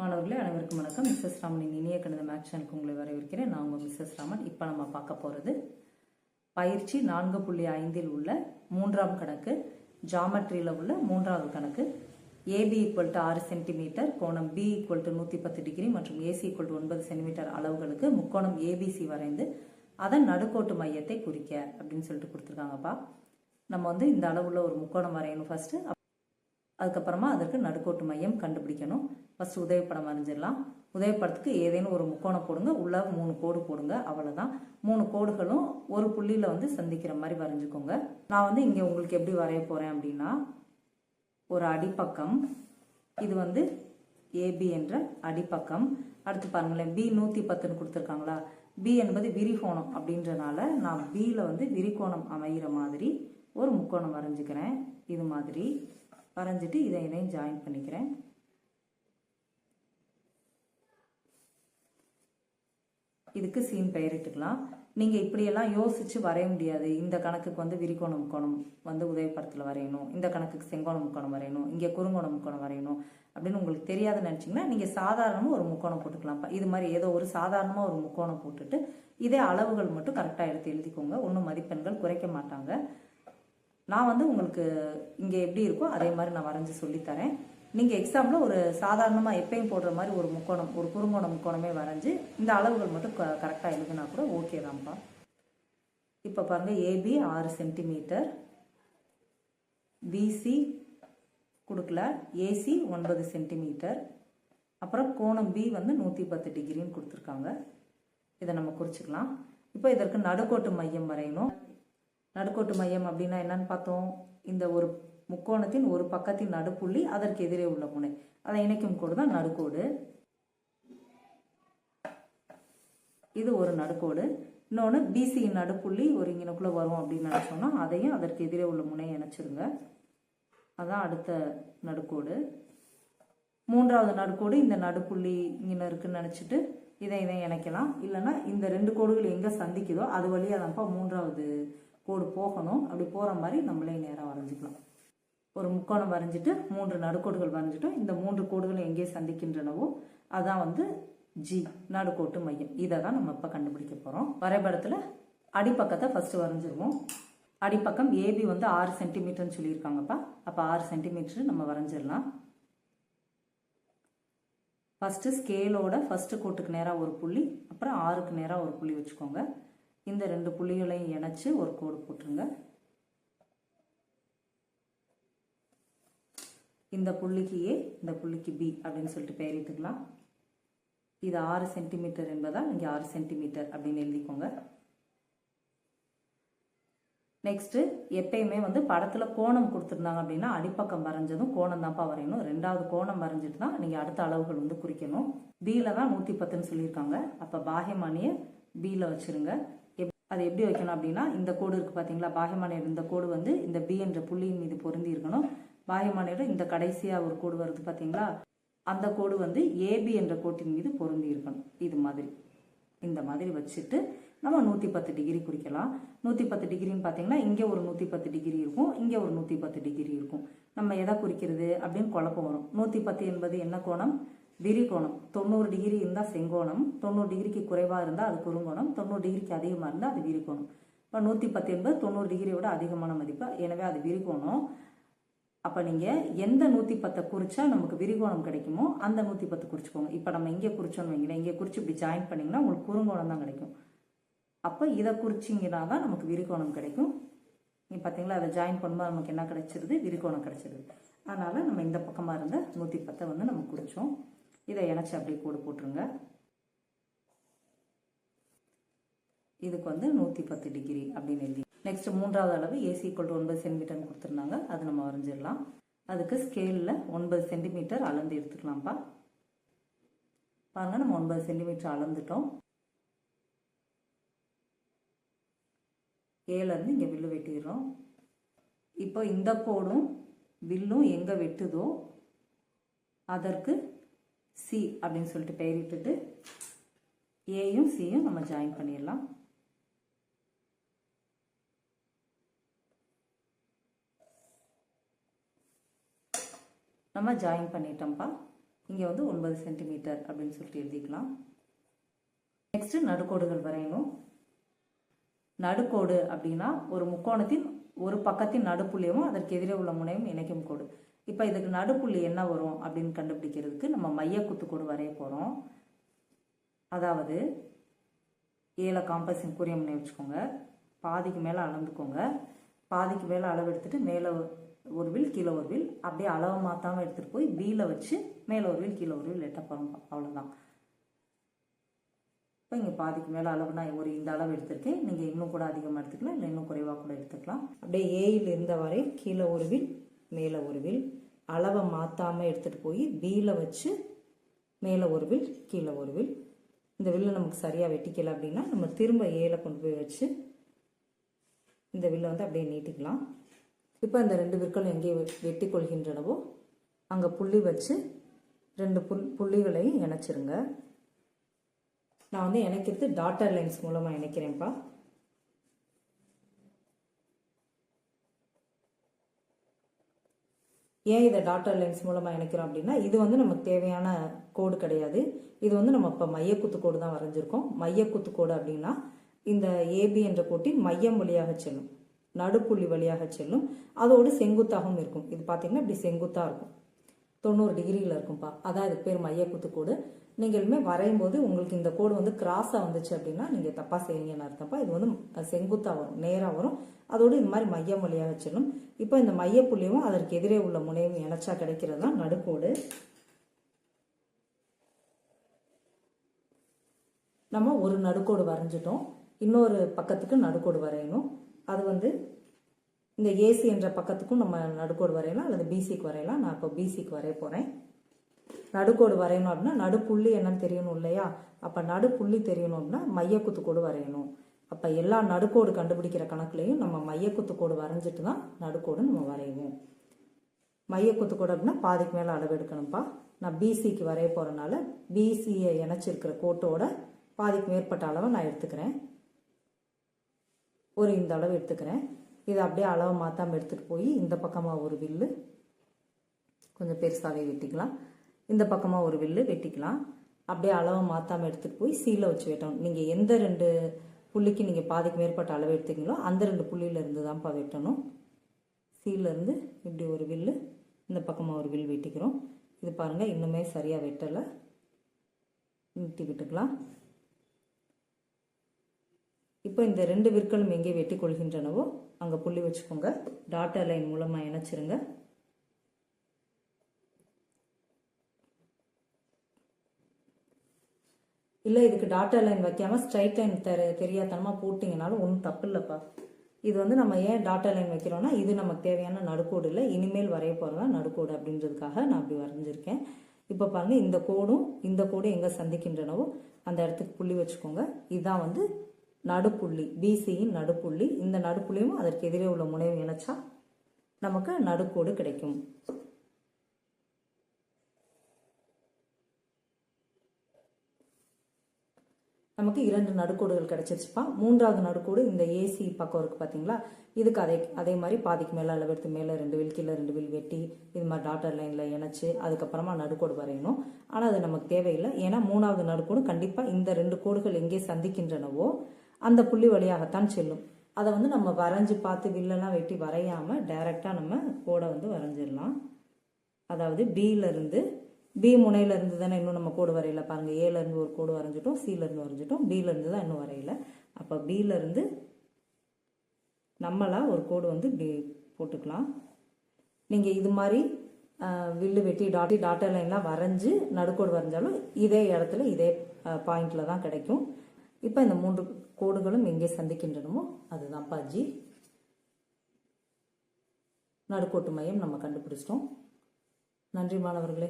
மாணவர்களே அனைவருக்கும் வணக்கம். மிஸ்ஸஸ் ராமனின் இனிய கணித மேக்ஸ் சேனலுக்கு உங்களை வரவேற்கிறேன். நான் உங்கள் மிஸ்ஸஸ் ராமன். இப்போ நம்ம பார்க்க போகிறது பயிற்சி நான்கு புள்ளி ஐந்தில் உள்ள மூன்றாம் கணக்கு ஜாமெட்ரியில் உள்ள மூன்றாவது கணக்கு. ஏபி ஈக்குவல் டு ஆறு சென்டிமீட்டர் கோணம் பி ஈக்குவல் டு நூற்றி பத்து டிகிரி மற்றும் ஏசி ஈக்குவல் டு ஒன்பது சென்டிமீட்டர் அளவுகளுக்கு முக்கோணம் ஏபிசி வரைந்து அதன் நடுக்கோட்டு மையத்தை குறிக்க அப்படின்னு சொல்லிட்டு கொடுத்துருக்காங்கப்பா. நம்ம வந்து இந்த அளவுள்ள ஒரு முக்கோணம் வரையணும் ஃபஸ்ட்டு அதுக்கப்புறமா அதற்கு நடுக்கோட்டு மையம் கண்டுபிடிக்கணும். ஃபஸ்ட்டு உதவிப்படம் வரைஞ்சிடலாம். உதவிப்படத்துக்கு ஏதேனும் ஒரு முக்கோணம் போடுங்க உள்ள மூணு கோடு போடுங்க அவ்வளோதான் மூணு கோடுகளும் ஒரு புள்ளியில் வந்து சந்திக்கிற மாதிரி வரைஞ்சிக்கோங்க. நான் வந்து இங்கே உங்களுக்கு எப்படி வரைய போகிறேன் அப்படின்னா ஒரு அடிப்பக்கம் இது வந்து ஏபி என்ற அடிப்பக்கம். அடுத்து பாருங்களேன் பி நூற்றி பத்துன்னு கொடுத்துருக்காங்களா? பி என்பது விரிகோணம் அப்படின்றனால நான் பியில் வந்து விரிகோணம் அமைகிற மாதிரி ஒரு முக்கோணம் வரைஞ்சிக்கிறேன். இது மாதிரி. வரைஞ்சிட்டு இதை இதையும் ஜாயின் பண்ணிக்கிறேன். இதுக்கு சீன் பெயரிட்டுக்கலாம் நீங்கள் இப்படியெல்லாம் யோசித்து வரைய முடியாது. இந்த கணக்குக்கு வந்து விரிகோண முக்கோணம் வந்து உதயப்படத்தில் வரையணும். இந்த கணக்குக்கு செங்கோண முக்கோணம் வரையணும். இங்கே குறுங்கோண முக்கோணம் வரையணும். அப்படின்னு உங்களுக்கு தெரியாதுன்னு நினச்சிங்கன்னா நீங்கள் சாதாரணமாக ஒரு முக்கோணம் போட்டுக்கலாம் இது மாதிரி ஏதோ ஒரு சாதாரணமாக ஒரு முக்கோணம் போட்டுட்டு இதே அளவுகள் மட்டும் கரெக்டாக எடுத்து எழுதிக்கோங்க. ஒன்றும் மதிப்பெண்கள் குறைக்க மாட்டாங்க. நான் வந்து உங்களுக்கு இங்கே எப்படி இருக்கோ அதே மாதிரி நான் வரைஞ்சி சொல்லித்தரேன் நீங்கள் எக்ஸாமில் ஒரு சாதாரணமாக எப்பயும் போடுற மாதிரி ஒரு முக்கோணம் ஒரு குறுங்கோண முக்கோணமே வரைஞ்சி இந்த அளவுகள் மட்டும் க கரெக்டாக எழுதுனா கூட ஓகே தான்ப்பா. இப்போ பாருங்கள் ஏபி ஆறு சென்டிமீட்டர் பிசி கொடுக்கல ஏசி ஒன்பது சென்டிமீட்டர் அப்புறம் கோணம் பி வந்து நூற்றி பத்து டிகிரின்னு கொடுத்துருக்காங்க. இதை நம்ம குறிச்சிக்கலாம். இப்போ இதற்கு நடுக்கோட்டு மையம் வரையணும். நடுக்கோட்டு மையம் அப்படின்னா என்னன்னு பார்த்தோம். இந்த ஒரு முக்கோணத்தின் ஒரு பக்கத்தின் நடுப்புள்ளி அதற்கு எதிரே உள்ள முனை. அதை இணைக்கும் கோடு தான் நடுக்கோடு. இது ஒரு நடுக்கோடு. இன்னொன்று பிசியின் நடுப்புள்ளி ஒரு இங்கனுக்குள்ளே வரும் அப்படின்னு நினச்சோம்னா அதையும் அதற்கு எதிரே உள்ள முனையை இணைச்சிருங்க. அதான் அடுத்த நடுக்கோடு. மூன்றாவது நடுக்கோடு இந்த நடுப்புள்ளி இங்கே இருக்குன்னு நினச்சிட்டு இதை இதை இணைக்கலாம். இல்லைன்னா இந்த ரெண்டு கோடுகள் எங்கே சந்திக்குதோ அது வழியாக தான்ப்பா மூன்றாவது கோடு போகணும். அப்படி போகிற மாதிரி நம்மளே நேராக வரைஞ்சிக்கலாம். ஒரு முக்கோணம் வரைஞ்சிட்டு மூன்று நடுக்கோடுகள் வரைஞ்சிட்டோம். இந்த மூன்று கோடுகளும் எங்கே சந்திக்கின்றனவோ அதான் வந்து ஜி நடுக்கோட்டு மையம். இதை தான் நம்ம இப்போ கண்டுபிடிக்க போகிறோம் வரைபடத்தில் அடிப்பக்கத்தை ஃபஸ்ட்டு வரைஞ்சிருவோம். அடிப்பக்கம் ஏபி வந்து ஆறு சென்டிமீட்டர்னு சொல்லியிருக்காங்கப்பா. அப்போ ஆறு சென்டிமீட்டர் நம்ம வரைஞ்சிடலாம். ஃபஸ்ட்டு ஸ்கேலோட ஃபஸ்ட்டு கோட்டுக்கு நேராக ஒரு புள்ளி அப்புறம் ஆறுக்கு நேராக ஒரு புள்ளி வச்சுக்கோங்க. இந்த ரெண்டு புள்ளிகளையும் இணைச்சி ஒரு கோடு போட்டுருங்க. இந்த புள்ளிக்கு ஏ இந்த புள்ளிக்கு பி அப்படின்னு சொல்லிட்டு பெயரிட்டுக்கலாம் இது ஆறு சென்டிமீட்டர் என்பதால் இங்கே ஆறு சென்டிமீட்டர் அப்படின்னு எழுதிக்கோங்க. நெக்ஸ்ட்டு எப்பயுமே வந்து படத்தில் கோணம் கொடுத்துருந்தாங்க அப்படின்னா அடிப்பக்கம் வரைஞ்சதும் கோணம் தான்ப்பா வரையணும். ரெண்டாவது கோணம் வரைஞ்சிட்டு தான் நீங்கள் அடுத்த அளவுகள் வந்து குறிக்கணும். பியில் தான் நூற்றி பத்துன்னு சொல்லியிருக்காங்க. அப்போ பாகியமானியை பியில் வச்சுருங்க. அது எப்படி வைக்கணும் அப்படின்னா இந்த கோடு இருக்குது பார்த்தீங்களா பாகியமானியர் இந்த கோடு வந்து இந்த பி என்ற புள்ளியின் மீது பொருந்தி இருக்கணும். பாகியமானியோட இந்த கடைசியாக ஒரு கோடு வருது பார்த்தீங்களா அந்த கோடு வந்து ஏபி என்ற கோட்டின் மீது பொருந்தி இருக்கணும். இது மாதிரி. இந்த மாதிரி வச்சுட்டு நம்ம நூற்றி பத்து டிகிரி குறிக்கலாம். நூற்றி பத்து டிகிரின்னு பார்த்தீங்கன்னா இங்கே ஒரு நூற்றி பத்து டிகிரி இருக்கும் இங்கே ஒரு நூற்றி பத்து டிகிரி இருக்கும். நம்ம எதை குறிக்கிறது அப்படின்னு குழப்பம் வரும். நூற்றி பத்து என்பது என்ன கோணம்? விரிகோணம். தொண்ணூறு டிகிரி இருந்தால் செங்கோணம் தொண்ணூறு டிகிரிக்கு குறைவாக இருந்தால் அது குறுங்கோணம் தொண்ணூறு டிகிரிக்கு அதிகமாக இருந்தால் அது விரிகோணம். இப்போ நூற்றி பத்து என்பது தொண்ணூறு டிகிரியோட அதிகமான மதிப்பு. எனவே அது விரிகோணம். அப்போ நீங்கள் எந்த நூற்றி பத்தை குறிச்சா நமக்கு விரிகோணம் கிடைக்குமோ அந்த நூற்றி பத்து குறிச்சிக்கோங்க. இப்போ நம்ம இங்கே குறிச்சோன்னு வைங்களேன். இங்கே குறித்து இப்படி ஜாயின் பண்ணிங்கன்னா உங்களுக்கு குறுங்கோணம் தான் கிடைக்கும். அப்போ இதை குறிச்சிங்கன்னா தான் நமக்கு விரிகோணம் கிடைக்கும். நீங்கள் பார்த்தீங்களா அதை ஜாயின் பண்ணும்போது நமக்கு என்ன கிடைச்சிருது? விரிகோணம் கிடைச்சிருது. அதனால் நம்ம இந்த பக்கமாக இருந்த நூற்றி பத்தை வந்து நம்ம குறித்தோம் இதை இணைச்சி அப்படியே கூடு போட்டுருங்க. இதுக்கு வந்து நூற்றி பத்து டிகிரி அப்படின்னு எழுதி. நெக்ஸ்ட் மூன்றாவது அளவு ஏசி ஈக்குவல் டு ஒன்பது சென்டிமீட்டர் கொடுத்துருந்தாங்க. அது நம்ம வரைஞ்சிடலாம். அதுக்கு ஸ்கேலில் ஒன்பது சென்டிமீட்டர் அளந்து எடுத்துக்கலாம்ப்பா. பாருங்க நம்ம ஒன்பது சென்டிமீட்டர் அளந்துட்டோம். ஏலேருந்து இங்கே வில்லு வெட்டிடுறோம். இப்போ இந்த கோடும் வில்லும் எங்கே வெட்டுதோ அதற்கு சி அப்படின்னு சொல்லிட்டு பெயரிட்டுட்டு ஏயும் சியும் நம்ம ஜாயின் பண்ணிடலாம். நம்ம ஜாயின் பண்ணிட்டோம்ப்பா. இங்கே வந்து ஒன்பது சென்டிமீட்டர் அப்படின்னு சொல்லிட்டு எழுதிக்கலாம். நெக்ஸ்ட்டு நடுக்கோடுகள் வரையணும். நடுக்கோடு அப்படின்னா ஒரு முக்கோணத்தின் ஒரு பக்கத்தின் நடுப்புள்ளியமும் அதற்கு எதிரே உள்ள முனையும் இணைக்கும் கோடு. இப்போ இதுக்கு நடுப்புள்ளி என்ன வரும் அப்படின்னு கண்டுபிடிக்கிறதுக்கு நம்ம மைய குத்துக்கோடு வரைய போகிறோம் அதாவது ஏழை காம்பஸிங் குறிய முனை வச்சுக்கோங்க. பாதிக்கு மேலே அளந்துக்கோங்க. பாதிக்கு மேலே அளவு எடுத்துட்டு மேலே ஒரு வில் கீழே ஒரு வில். அப்படியே அளவை மாற்றாமல் எடுத்துகிட்டு போய் பியில் வச்சு மேலே ஒரு வில் கீழே ஒரு வில் எட்ட போகிறோம் அவ்வளோதான் இப்போ இங்கே பாதிக்கு மேலே அளவு நான் ஒரு இந்த அளவு எடுத்திருக்கேன். நீங்கள் இன்னும் கூட அதிகமாக எடுத்துக்கலாம். இல்லை இன்னும் குறைவாக கூட எடுத்துக்கலாம். அப்படியே ஏயில் இருந்த வரை கீழே ஒரு வில் மேலே ஒரு வில் அளவை மாற்றாமல் எடுத்துகிட்டு போய் பியில் வச்சு மேலே ஒரு வில் கீழே ஒரு வில். இந்த வில்லை நமக்கு சரியாக வெட்டிக்கல அப்படின்னா நம்ம திரும்ப ஏல கொண்டு போய் வச்சு இந்த வில்லை வந்து அப்படியே நீட்டிக்கலாம். இப்போ இந்த ரெண்டு விற்களும் எங்கே வெ- வெட்டி கொள்கின்றனவோ அங்கே புள்ளி வச்சு ரெண்டு புல் புள்ளிகளையும் இணைச்சிருங்க. நான் வந்து இணைக்கிறது டாட்டர் லைன்ஸ் மூலமாக இணைக்கிறேன்ப்பா. ஏன் இதை டாட்டர் லைன்ஸ் மூலமாக இணைக்கிறோம் அப்படின்னா இது வந்து நமக்கு தேவையான கோடு கிடையாது. இது வந்து நம்ம இப்போ மையக்குத்து கோடு தான் வரைஞ்சிருக்கோம். மையக்குத்து கோடு அப்படின்னா இந்த ஏபி என்ற கோட்டின் மையம் வழியாக செல்லும். நடுப்புள்ளி வழியாக செல்லும். அதோடு செங்குத்தாகவும் இருக்கும். இது பார்த்தீங்கன்னா இப்படி செங்குத்தாக இருக்கும். தொண்ணூறு டிகிரியில் இருக்கும்ப்பா அதான் இதுக்கு பேர் மையக்குத்து கோடு. நீங்களுமே வரையும் போது உங்களுக்கு இந்த கோடு வந்து கிராஸாக வந்துச்சு அப்படின்னா நீங்கள் தப்பாக செய்வீங்கன்னு அர்த்தம்ப்பா? இது வந்து செங்குத்தாக வரும் நேராக வரும். அதோடு இந்த மாதிரி மையம் வழியாக செல்லும் இப்போ இந்த மையப்புள்ளியும் அதற்கு எதிரே உள்ள முனையும் இணைச்சா கிடைக்கிறது தான் நடுக்கோடு. நம்ம ஒரு நடுக்கோடு வரைஞ்சிட்டோம். இன்னொரு பக்கத்துக்கு நடுக்கோடு வரையணும். அது வந்து இந்த ஏசி என்ற பக்கத்துக்கும் நம்ம நடுக்கோடு வரையலாம் அல்லது பிசிக்கு வரையலாம். நான் இப்போ பிசிக்கு வரைய போகிறேன் நடுக்கோடு வரையணும் அப்படின்னா நடுப்புள்ளி என்னன்னு தெரியணும் இல்லையா? அப்போ நடுப்புள்ளி தெரியணும் அப்படின்னா மையக்குத்து கோடு வரையணும். அப்போ எல்லா நடுக்கோடு கண்டுபிடிக்கிற கணக்குலையும் நம்ம மையக்குத்து கோடு வரைஞ்சிட்டு தான் நடுக்கோடு நம்ம வரைவோம். மையக்குத்து கோடு அப்படின்னா பாதிக்கு மேலே அளவு எடுக்கணும்ப்பா. நான் பிசிக்கு வரைய போகிறனால பிசியை இணைச்சிருக்கிற கோட்டோட பாதிக்கு மேற்பட்ட அளவை நான் எடுத்துக்கிறேன். ஒரு இந்த அளவு எடுத்துக்கிறேன். இதை அப்படியே அளவை மாற்றாமல் எடுத்துகிட்டு போய் இந்த பக்கமாக ஒரு வில்லு. கொஞ்சம் பெருசாகவே வெட்டிக்கலாம். இந்த பக்கமாக ஒரு வில்லு வெட்டிக்கலாம். அப்படியே அளவை மாற்றாமல் எடுத்துகிட்டு போய் சீலை வச்சு வெட்டணும். நீங்கள் எந்த ரெண்டு புள்ளிக்கு நீங்கள் பாதிக்கு மேற்பட்ட அளவு எடுத்தீங்களோ அந்த ரெண்டு புள்ளியிலேருந்து தான்ப்பா வெட்டணும். சீலேருந்து இப்படி ஒரு வில்லு இந்த பக்கமாக ஒரு வில் வெட்டிக்கிறோம். இது பாருங்கள் இன்னுமே சரியாக வெட்டலை. நீட்டி விட்டுக்கலாம் இப்போ இந்த ரெண்டு விற்களும் எங்கே வெட்டி கொள்கின்றனவோ அங்கே புள்ளி வச்சுக்கோங்க. டாட்டர் லைன் மூலமாக இணைச்சிருங்க. இல்லை இதுக்கு டாட்டர் லைன் வைக்காமல் ஸ்ட்ரைட் லைன் தெ தெரியாதனமாக போட்டிங்கனாலும் ஒன்றும் தப்பு இல்லைப்பா. இது வந்து நம்ம ஏன் டாட்டர் லைன் வைக்கிறோம்னா இது நமக்கு தேவையான நடுக்கோடு இல்லை இனிமேல் வரைய போகிறதா நடுக்கோடு அப்படின்றதுக்காக நான் அப்படி வரைஞ்சிருக்கேன். இப்போ பாருங்கள் இந்த கோடும் இந்த கோடும் எங்கே சந்திக்கின்றனவோ அந்த இடத்துக்கு புள்ளி வச்சுக்கோங்க. இதுதான் வந்து நடுப்புள்ளி பிசியின் நடுப்புள்ளி. இந்த நடுப்புள்ளியும் அதற்கு எதிரே உள்ள முனையும் இணைச்சா நமக்கு நடுக்கோடு கிடைக்கும். நமக்கு இரண்டு நடுக்கோடுகள் கிடைச்சிருச்சுப்பா. மூன்றாவது நடுக்கோடு இந்த ஏசி பக்கம் இருக்குது பார்த்தீங்களா இதுக்கு அதே அதே மாதிரி பாதிக்கு மேலே அளவு எடுத்து மேலே ரெண்டு வில் கீழே ரெண்டு வில் வெட்டி இது மாதிரி டாட்டர் லைனில் இணைச்சு அதுக்கப்புறமா நடுக்கோடு வரையணும். ஆனால் அது நமக்கு தேவையில்லை. ஏன்னா மூணாவது நடுக்கோடு கண்டிப்பாக இந்த ரெண்டு கோடுகள் எங்கே சந்திக்கின்றனவோ அந்த புள்ளி வழியாகத்தான் செல்லும். அதை வந்து நம்ம வரைஞ்சி பார்த்து வில்லெல்லாம் வெட்டி வரையாமல் டைரெக்டாக நம்ம கோடை வந்து வரைஞ்சிடலாம். அதாவது பியிலருந்து பி முனையிலேருந்து தானே இன்னும் நம்ம கோடு வரையலை பாருங்கள் ஏலேருந்து ஒரு கோடு வரைஞ்சிட்டோம் சிலேருந்து வரைஞ்சிட்டோம் பியிலேருந்து தான் இன்னும் வரையலை. அப்போ பியிலேருந்து நம்மளாக ஒரு கோடு வந்து இப்படி போட்டுக்கலாம். நீங்கள் இது மாதிரி வில்லு வெட்டி டாட்டி டாட்டர் லைன்லாம் வரைஞ்சி நடுக்கோடு வரைஞ்சாலும் இதே இடத்துல இதே பாயிண்டில் தான் கிடைக்கும். இப்போ இந்த மூன்று கோடுகளும் எங்கே சந்திக்கின்றனமோ அதுதான் பாஜி நடுக்கோட்டு மையம் நம்ம கண்டுபிடிச்சிட்டோம். நன்றி மாணவர்களே.